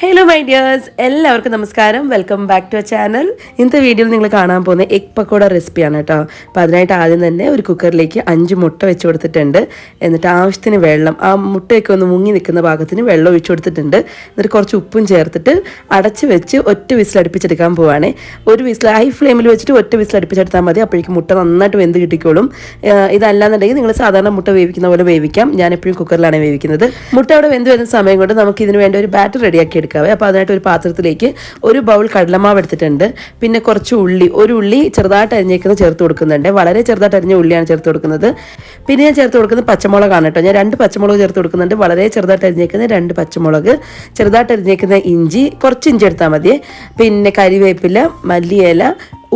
Hello my dears എല്ലാവർക്കും നമസ്കാരം. Welcome back to a channel ഇന്നത്തെ വീഡിയോയിൽ നിങ്ങൾ കാണാൻ പോകുന്ന എഗ് പക്കോട റെസിപ്പിയാണ് കേട്ടോ. അപ്പോൾ അതിനായിട്ട് ആദ്യം തന്നെ ഒരു കുക്കറിലേക്ക് അഞ്ച് മുട്ട വെച്ച് കൊടുത്തിട്ടുണ്ട്. എന്നിട്ട് ആവശ്യത്തിന് വെള്ളം ആ മുട്ടയൊക്കെ ഒന്ന് മുങ്ങി നിൽക്കുന്ന ഭാഗത്തിന് വെള്ളം ഒഴിച്ചു കൊടുത്തിട്ടുണ്ട്. എന്നിട്ട് കുറച്ച് ഉപ്പും ചേർത്തിട്ട് അടച്ച് വെച്ച് ഒറ്റ വിസിൽ അടുപ്പിച്ചെടുക്കാൻ പോവാണ്. ഒരു വിസിൽ ഹൈ ഫ്ലെയിമിൽ വെച്ചിട്ട് ഒറ്റ വിസിൽ അടുപ്പിച്ചെടുത്താൽ മതി. അപ്പോഴേക്കും മുട്ട നന്നായിട്ട് വെന്ത് കിട്ടിക്കോളും. ഇതല്ലാന്നുണ്ടെങ്കിൽ നിങ്ങൾ സാധാരണ മുട്ട വേവിക്കുന്ന പോലെ വേവിക്കാം. ഞാൻ എപ്പോഴും കുക്കറിലാണ് വേവിക്കുന്നത്. മുട്ട അവിടെ വെന്ത് വരുന്ന സമയം കൊണ്ട് നമുക്ക് ഇതിന് വേണ്ടി ഒരു ബാറ്റർ റെഡിയാക്കി എടുക്കാവേ. അപ്പോൾ അതിനായിട്ട് ഒരു പാത്രത്തിലേക്ക് ഒരു ബൗൾ കടലമാവ് എടുത്തിട്ടുണ്ട്. പിന്നെ കുറച്ച് ഉള്ളി ഒരു ഉള്ളി ചെറുതായിട്ട് അരിഞ്ഞേക്കുന്നത് ചേർത്ത് കൊടുക്കുന്നുണ്ട്. വളരെ ചെറുതായിട്ട് അരിഞ്ഞ ഉള്ളിയാണ് ചേർത്ത് കൊടുക്കുന്നത്. പിന്നെ ഞാൻ ചേർത്ത് കൊടുക്കുന്നത് പച്ചമുളകാണ് കേട്ടോ. ഞാൻ രണ്ട് പച്ചമുളക് ചേർത്ത് കൊടുക്കുന്നുണ്ട്. വളരെ ചെറുതായിട്ട് അരിഞ്ഞേക്കുന്ന രണ്ട് പച്ചമുളക് ചെറുതായിട്ട് അരിഞ്ഞേക്കുന്ന ഇഞ്ചി കുറച്ച് ഇഞ്ചി എടുത്താൽ മതി. പിന്നെ കരിവേപ്പില മല്ലിയില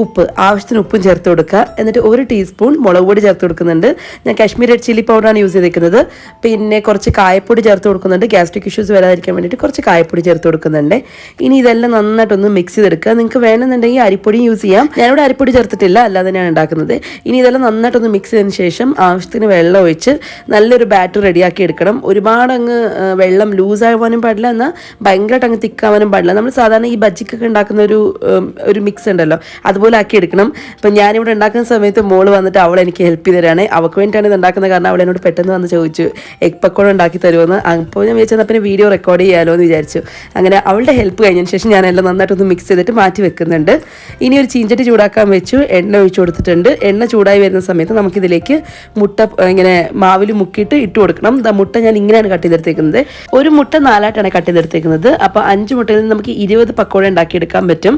ഉപ്പ് ആവശ്യത്തിന് ഉപ്പും ചേർത്ത് കൊടുക്കുക. എന്നിട്ട് ഒരു ടീസ്പൂൺ മുളക് പൊടി ചേർത്ത് കൊടുക്കുന്നുണ്ട്. ഞാൻ കാശ്മീർ റെഡ് ചില്ലി പൗഡറാണ് യൂസ് ചെയ്തിരിക്കുന്നത് പിന്നെ കുറച്ച് കായപ്പൊടി ചേർത്ത് കൊടുക്കുന്നുണ്ട്. ഗ്യാസ്ട്രിക് ഇഷ്യൂസ് വരാതിരിക്കാൻ വേണ്ടിയിട്ട് കുറച്ച് കായപ്പൊടി ചേർത്ത് കൊടുക്കുന്നുണ്ട്. ഇനി ഇതെല്ലാം നന്നായിട്ടൊന്ന് മിക്സ് ചെയ്തെടുക്കുക. നിങ്ങൾക്ക് വേണമെന്നുണ്ടെങ്കിൽ അരിപ്പൊടിയും യൂസ് ചെയ്യാം. ഞാനിവിടെ അരിപ്പൊടി ചേർത്തിട്ടില്ല. അല്ലാതെ തന്നെയാണ് ഉണ്ടാക്കുന്നത്. ഇനി ഇതെല്ലാം നന്നായിട്ടൊന്ന് മിക്സ് ചെയ്തതിന് ശേഷം ആവശ്യത്തിന് വെള്ളം ഒഴിച്ച് നല്ലൊരു ബാറ്റർ റെഡിയാക്കി എടുക്കണം. ഒരുപാട് അങ്ങ് വെള്ളം ലൂസ് ആവാനും പാടില്ല. എന്നാൽ ഭയങ്കരമായിട്ട് അങ്ങ് തിക്കാവാനും പാടില്ല. നമ്മൾ സാധാരണ ഈ ബജ്ജിക്കൊക്കെ ഉണ്ടാക്കുന്ന ഒരു ഒരു മിക്സ് ഉണ്ടല്ലോ. അതുപോലെ ആക്കി എടുക്കണം. അപ്പം ഞാനിവിടെ ഉണ്ടാക്കുന്ന സമയത്ത് മോൾ വന്നിട്ട് അവൾ എനിക്ക് ഹെൽപ്പ് ചെയ്ത് തരാണ് അവൾക്ക് വേണ്ടിയിട്ടാണ് ഇത് ഉണ്ടാക്കുന്നത് കാരണം അവൾ എന്നോട് പെട്ടെന്ന് വന്ന് ചോദിച്ചു എഗ് പക്കോട ഉണ്ടാക്കി തരുമെന്ന് അപ്പോൾ ഞാൻ വിചാരിച്ചത് പിന്നെ വീഡിയോ റെക്കോർഡ് ചെയ്യാമല്ലോ എന്ന് വിചാരിച്ചു. അങ്ങനെ അവളുടെ ഹെൽപ്പ് കഴിഞ്ഞതിന് ശേഷം ഞാൻ എല്ലാം നന്നായിട്ടൊന്ന് മിക്സ് ചെയ്തിട്ട് മാറ്റി വെക്കുന്നുണ്ട്. ഇനി ഒരു ചീഞ്ചട്ടി ചൂടാക്കാൻ വെച്ചു എണ്ണ ഒഴിച്ചു കൊടുത്തിട്ടുണ്ട്. എണ്ണ ചൂടായി വരുന്ന സമയത്ത് നമുക്കിതിലേക്ക് മുട്ട ഇങ്ങനെ മാവിൽ മുക്കിയിട്ട് ഇട്ട് കൊടുക്കണം. മുട്ട ഞാൻ ഇങ്ങനെയാണ് കട്ട് ചെയ്തെടുത്തേക്കുന്നത്. ഒരു മുട്ട നാലായിട്ടാണ് കട്ട് ചെയ്തെടുത്തേക്കുന്നത്. അപ്പോൾ അഞ്ച് മുട്ടയിൽ നിന്ന് നമുക്ക് ഇരുപത് പക്കോട ഉണ്ടാക്കിയെടുക്കാൻ പറ്റും.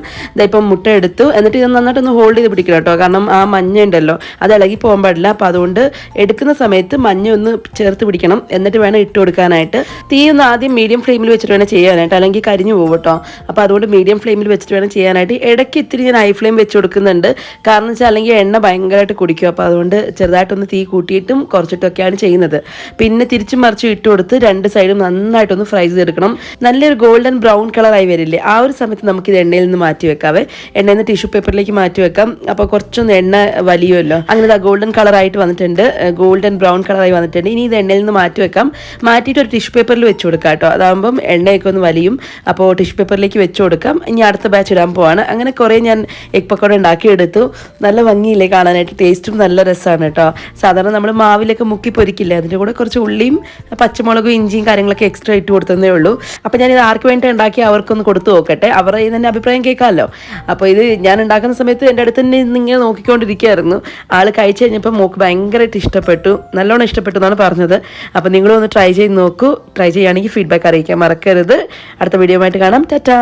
ഇപ്പം മുട്ട എടുത്തു. എന്നിട്ട് ഇത് നന്നായിട്ടൊന്ന് ഹോൾഡ് ചെയ്ത് പിടിക്കണം കേട്ടോ. കാരണം ആ മഞ്ഞ ഉണ്ടല്ലോ അത് ഇളകി പോകാൻ പാടില്ല. അപ്പോൾ അതുകൊണ്ട് എടുക്കുന്ന സമയത്ത് മഞ്ഞ ഒന്ന് ചേർത്ത് പിടിക്കണം. എന്നിട്ട് വേണം ഇട്ട് കൊടുക്കാനായിട്ട്. തീ ഒന്ന് ആദ്യം മീഡിയം ഫ്ലെയിമിൽ വെച്ചിട്ട് വേണം ചെയ്യാനായിട്ട്. അല്ലെങ്കിൽ കരിഞ്ഞു പോകും കേട്ടോ. അപ്പോൾ അതുകൊണ്ട് മീഡിയം ഫ്ലെയിമിൽ വെച്ചിട്ട് വേണം ചെയ്യാനായിട്ട്. ഇടയ്ക്ക് ഇത്തിരി ഞാൻ ഹൈ ഫ്ലെയിം വെച്ച് കൊടുക്കുന്നുണ്ട്. കാരണം വെച്ചാൽ അല്ലെങ്കിൽ എണ്ണ ഭയങ്കരമായിട്ട് കുടിക്കും. അപ്പോൾ അതുകൊണ്ട് ചെറുതായിട്ടൊന്ന് തീ കൂട്ടിയിട്ടും കുറച്ചിട്ടൊക്കെയാണ് ചെയ്യുന്നത്. പിന്നെ തിരിച്ചും മറിച്ചും ഇട്ട് കൊടുത്ത് രണ്ട് സൈഡും നന്നായിട്ടൊന്ന് ഫ്രൈ ചെയ്തെടുക്കണം. നല്ലൊരു ഗോൾഡൻ ബ്രൗൺ കളറായി വരില്ലേ. ആ ഒരു സമയത്ത് നമുക്ക് ഇത് എണ്ണയിൽ നിന്ന് മാറ്റി വെക്കാവേ. എണ്ണയിൽ നിന്ന് ടിഷ്യൂ പേപ്പറിലേക്ക് മാറ്റി വെക്കാം. അപ്പോൾ കുറച്ചൊന്ന് എണ്ണ വലിയുമല്ലോ. അങ്ങനെ ഗോൾഡൻ കളറായിട്ട് വന്നിട്ടുണ്ട്. ഗോൾഡൻ ബ്രൗൺ കളറായി വന്നിട്ടുണ്ട്. ഇനി ഇത് എണ്ണയിൽ നിന്ന് മാറ്റി വെക്കാം. മാറ്റിയിട്ട് ഒരു ടിഷ്യൂ പേപ്പറിൽ വെച്ച് കൊടുക്കാം കേട്ടോ. അതാകുമ്പം എണ്ണയൊക്കെ ഒന്ന് വലിയും. അപ്പോൾ ടിഷ്യൂ പേപ്പറിലേക്ക് വെച്ച് കൊടുക്കാം. ഇനി അടുത്ത ബാച്ച് ഇടാൻ പോവാണ്. അങ്ങനെ കുറേ ഞാൻ എഗ് പക്കോട ഉണ്ടാക്കിയെടുത്തു. നല്ല ഭംഗിയില്ലേ കാണാനായിട്ട്. ടേസ്റ്റും നല്ല രസമാണ് കേട്ടോ. സാധാരണ നമ്മൾ മാവിലൊക്കെ മുക്കി പൊരിക്കില്ലേ? അതിന്റെ കൂടെ കുറച്ച് ഉള്ളിയും പച്ചമുളകും ഇഞ്ചിയും കാര്യങ്ങളൊക്കെ എക്സ്ട്രാ ഇട്ട് കൊടുത്തതേ ഉള്ളൂ. അപ്പോൾ ഞാൻ ഇത് ആർക്ക് വേണ്ടി ഉണ്ടാക്കി അവർക്കൊന്ന് കൊടുത്തു നോക്കട്ടെ. അവരുടെ തന്നെ അഭിപ്രായം കേൾക്കാമല്ലോ. അപ്പോൾ ഇത് ഞാൻ ഉണ്ടാക്കുന്ന സമയത്ത് എന്റെ അടുത്ത് തന്നെ ഇങ്ങനെ നോക്കിക്കൊണ്ടിരിക്കുകയായിരുന്നു. ആൾ കഴിച്ചു കഴിഞ്ഞപ്പോൾ മോക്ക് ഭയങ്കരമായിട്ട് ഇഷ്ടപ്പെട്ടു. നല്ലോണം ഇഷ്ടപ്പെട്ടു എന്നാണ് പറഞ്ഞത്. അപ്പോൾ നിങ്ങളും ഒന്ന് ട്രൈ ചെയ്ത് നോക്കൂ. ട്രൈ ചെയ്യുകയാണെങ്കിൽ ഫീഡ്ബാക്ക് അറിയിക്കാൻ മറക്കരുത്. അടുത്ത വീഡിയോ ആയിട്ട് കാണാം. ടാറ്റാ